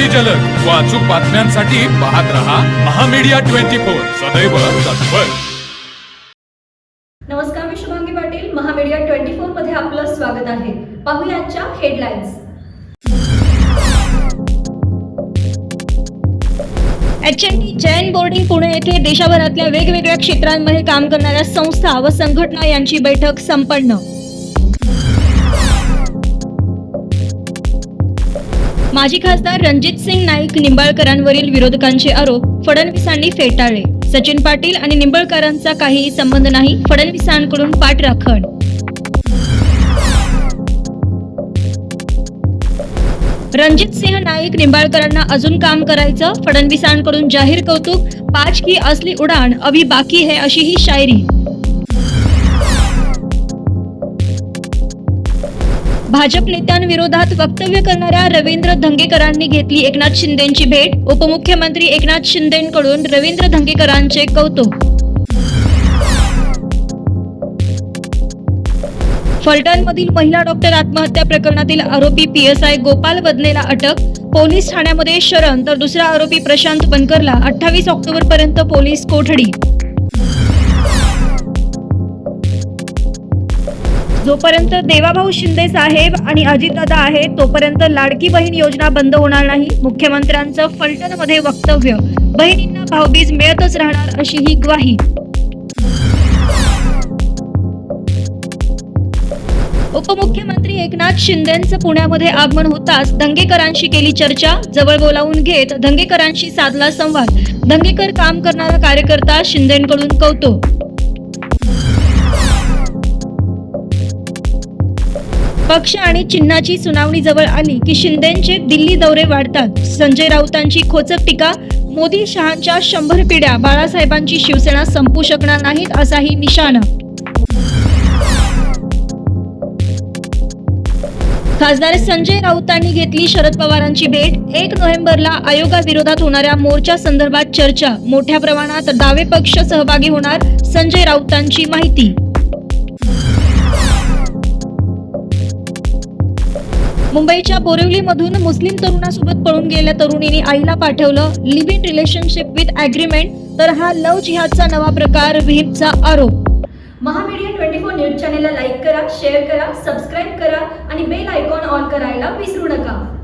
अति जलद. व अचूक बातम्यांसाठी पाहत रहा महामीडिया ट्वेंटी फोर. सदैव तत्पर. नमस्कार मी शुभांगी पाटील. महामीडिया ट्वेंटी फोरमध्ये आपलं स्वागत आहे. पाहूया आजच्या हेडलाईन्स जैन बोर्डिंग पुणे येथे देशभरातल्या वेगवेगळ्या क्षेत्रांमध्ये काम करणाऱ्या संस्था व संघटना यांची बैठक संपन्न. माजी खासदार रणजित सिंग नाईक निंबाळकरांवरील विरोधकांचे आरोप फडणवीसांनी फेटाळले. सचिन पाटील आणि निंबाळकरांचा काहीही संबंध नाही फडणवीसांकडून पाठराखण रणजित सिंह नाईक निंबाळकरांना अजून काम करायचं फडणवीसांकडून जाहीर कौतुक पाच की असली उडाण अभी बाकी है अशी ही शायरी. भाजप नेत्यांविरोधात वक्तव्य करणाऱ्या रवींद्र धंगेकरांनी घेतली एकनाथ शिंदेची भेट. उपमुख्यमंत्री एकनाथ शिंदेकडून रवींद्र धंगेकरांचे कौतुक. फलटणमधील महिला डॉक्टर आत्महत्या प्रकरणातील आरोपी पीएसआय गोपाल बदनेला अटक. पोलीस ठाण्यामध्ये शरण तर दुसरा आरोपी प्रशांत बनकरला अठ्ठावीस ऑक्टोबर पर्यंत पोलीस कोठडी. जोपर्यंत देवाभाऊ शिंदे साहेब आणि अजितदादा आहे तोपर्यंत लाडकी बहीण योजना बंद होणार नाही. मुख्यमंत्र्यांचं फलटणमध्ये वक्तव्य. बहिणींना भाऊबीज मिळतच राहणार अशी ही ग्वाही. उपमुख्यमंत्री एकनाथ शिंदेंचं पुण्यामध्ये आगमन होताच दंगेकरांशी केली चर्चा जवळ बोलावून घेत दंगेकरांशी साधला संवाद. दंगेकर काम करणारा कार्यकर्ता शिंदेकडून कौतुक पक्ष आणि चिन्हाची सुनावणी जवळ आली की शिंदेचे दिल्ली दौरे वाढतात. संजय राऊतांची खोचक टीका मोदी शहांच्या शंभर पिढ्या बाळासाहेबांची शिवसेना संपू शकणार नाहीत असाही निशाणा. खासदार संजय राऊतांनी घेतली शरद पवारांची भेट. एक नोव्हेंबरला आयोगाविरोधात होणाऱ्या मोर्चा संदर्भात चर्चा. मोठ्या प्रमाणात डावे पक्ष सहभागी होणार संजय राऊतांची माहिती. मुंबईच्या बोरिवलीमधून मुस्लिम तरुणासोबत पळून गेल्या तरुणीने आईला पाठवलं live in relationship with agreement तर हा लव जिहादचा नवा प्रकार विहिपचा आरोप. महामीडिया ट्वेंटी फोर न्यूज चॅनेलला लाईक करा शेअर करा सबस्क्राईब करा आणि बेल आयकॉन ऑन करायला विसरू नका.